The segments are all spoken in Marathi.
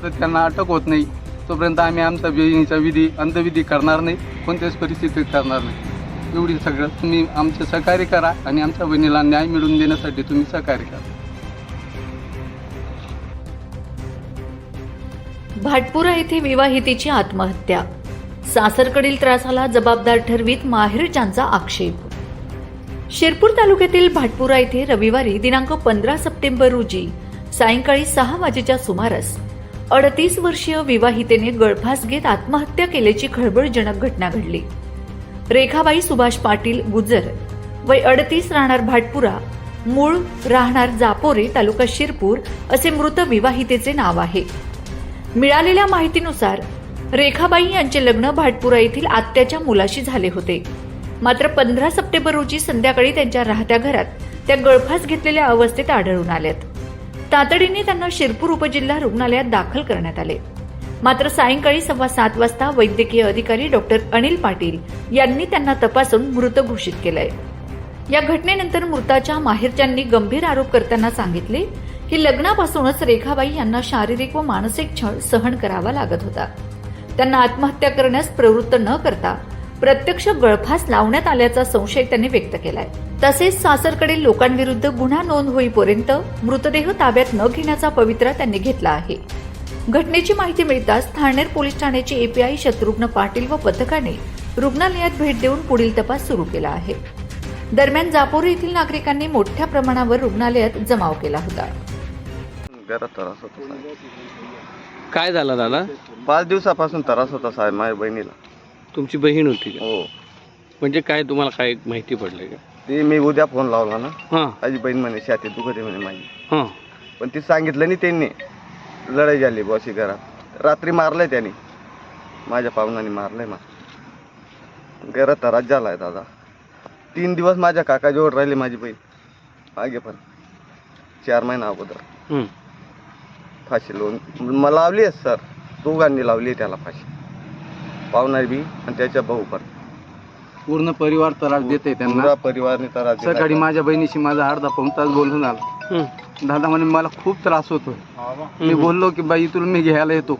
जोपर्यंत त्यांना अटक होत नाही तोपर्यंत आम्ही आमचा विधी अंधविधी करणार नाही कोणत्याच परिस्थितीत करणार नाही. एवढी सगळं तुम्ही आमचे सहकार्य करा आणि आमच्या बहिणीला न्याय मिळवून देण्यासाठी तुम्ही सहकार्य करा. भाटपुरा येथे विवाहितेची आत्महत्या. सासरकडील त्रासाला जबाबदार ठरवीत माहेरच्यांचा आक्षेप. शिरपूर तालुक्यातील भाटपुरा येथे रविवारी दिनांक पंधरा सप्टेंबर रोजी सायंकाळी सहा वाजेच्या सुमारास अडतीस वर्षीय विवाहितेने गळफास घेत आत्महत्या केल्याची खळबळजनक घटना घडली. रेखाबाई सुभाष पाटील गुजर वय अडतीस राहणार भाटपुरा मूळ राहणार जापोरे तालुका शिरपूर असे मृत विवाहितेचे नाव आहे. मिळालेल्या माहितीनुसार रेखाबाई यांचे लग्न भाटपुरा येथील आत्याच्या मुलाशी झाले होते. मात्र पंधरा सप्टेंबर रोजी संध्याकाळी त्यांच्या राहत्या घरात त्या गळफास घेतलेल्या अवस्थेत आढळून आल्यात. तातडीने त्यांना शिरपूर उपजिल्हा रुग्णालयात दाखल करण्यात आले. मात्र सायंकाळी सव्वा सात वाजता वैद्यकीय अधिकारी डॉक्टर अनिल पाटील यांनी त्यांना तपासून मृत घोषित केलंय. या घटनेनंतर मृताच्या माहेरच्यांनी गंभीर आरोप करताना सांगितले की लग्नापासूनच रेखाबाई यांना शारीरिक व मानसिक छळ सहन करावा लागत होता. त्यांना आत्महत्या करण्यास प्रवृत्त न करता प्रत्यक्ष गळफास लावण्यात आल्याचा संशय त्यांनी व्यक्त केलाय. तसेच सासरकडील लोकांविरुद्ध गुन्हा नोंद होईपर्यंत मृतदेह ताब्यात न घेण्याचा पवित्रा त्यांनी घेतला आहे. घटनेची माहिती मिळताच ठाणेर पोलीस ठाण्याचे एपीआय शत्रुघ्न पाटील व पथकाने रुग्णालयात भेट देऊन पुढील तपास सुरू केला आहे. दरम्यान जापोरे येथील नागरिकांनी मोठ्या प्रमाणावर रुग्णालयात जमाव केला होता. घरात त्रास होता साहेब. काय झालं दादा? पाच दिवसापासून त्रास होता साहेब माझ्या बहिणीला. तुमची बहीण होती का? हो. म्हणजे काय तुम्हाला काय माहिती पडली का? ती मी उद्या फोन लावला ना. हां. माझी बहीण म्हणे छाती दुखते म्हणे माझी? हां. पण ती सांगितलं नाही त्यांनी. लढाई झाली बॉसी घरात. रात्री मारलंय त्यांनी. माझ्या पाहुणाने मारलंय मला घरात त्रास झालाय दादा. तीन दिवस माझ्या काकाजवळ राहिली माझी बहीण. मागे पण. चार महिना अगोदर. हं. फाशी लावून. मला लावली आहे सर. दोघांनी लावली आहे त्याला फाशी. पाहुणार बी आणि त्याच्या भाऊ पण. पूर्ण परिवार त्रास देते त्यांना. पुरा परिवारने त्रास दिलाय. सकाळी माझ्या बहिणीशी माझा अर्धा पाऊण तास बोलून आला. हं. दादा म्हणे मला खूप त्रास होतो मी बोललो की बाई तुला मी घ्यायला येतो.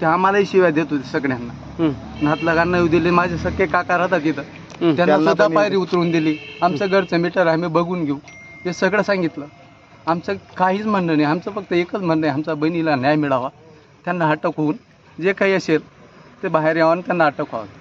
ते आम्हालाही शिवाय देत होते सगळ्यांना. हं. नातलगांना येऊ दिले माझे सख्खे काका राहतात तिथं. त्यांना त्यांना सुद्धा पण पायरी उतरवून दिली. आमचं घरचं मीटर आम्ही बघून घेऊ. हे सगळं सांगितलं. आमचं काहीच म्हणणं नाही. आमचं फक्त एकच म्हणणं आहे आमच्या बहिणीला न्याय मिळावा. त्यांना अटक होऊन जे काही असेल ते बाहेर यावं आणि त्यांना अटक व्हावं.